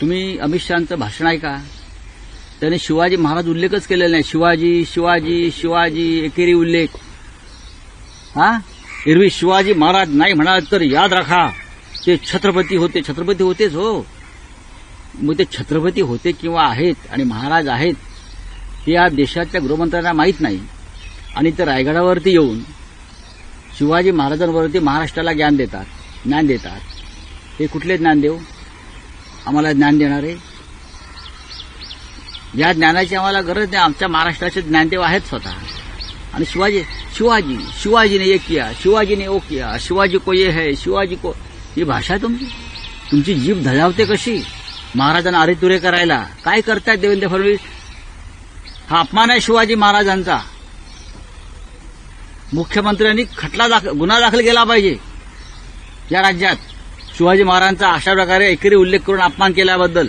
तुम्ही अमित शहाचं भाषण ऐका. त्याने शिवाजी महाराज उल्लेखच केलेला नाही. शिवाजी शिवाजी शिवाजी एकेरी उल्लेख. हा? एरवी शिवाजी महाराज नाही म्हणाल तर याद राखा. ते छत्रपती होते. छत्रपती होतेच हो. मग ते छत्रपती होते किंवा आहेत आणि महाराज आहेत ते या देशाच्या गृहमंत्र्यांना माहीत नाही. आणि ते रायगडावरती येऊन शिवाजी महाराजांवरती महाराष्ट्राला ज्ञान देतात. ज्ञान देतात. हे कुठले ज्ञान देऊ आम्हाला ज्ञान देणारे या ज्ञानाची आम्हाला गरज नाही. आमच्या महाराष्ट्राचे ज्ञानदेव आहेत स्वतः. आणि शिवाजी शिवाजी शिवाजीने ये किया शिवाजीने ओ किया शिवाजी को ये है शिवाजी को ही भाषा तुमची. तुमची जीभ धजावते कशी? महाराजांना अरेतुरे करायला. काय करतायत देवेंद्र फडणवीस? हा अपमान आहे शिवाजी महाराजांचा. मुख्यमंत्र्यांनी खटला दाखल गुन्हा दाखल केला पाहिजे. या राज्यात. शिवाजी महाराजांचा अशा प्रकारे एकेरी उल्लेख करून अपमान केल्याबद्दल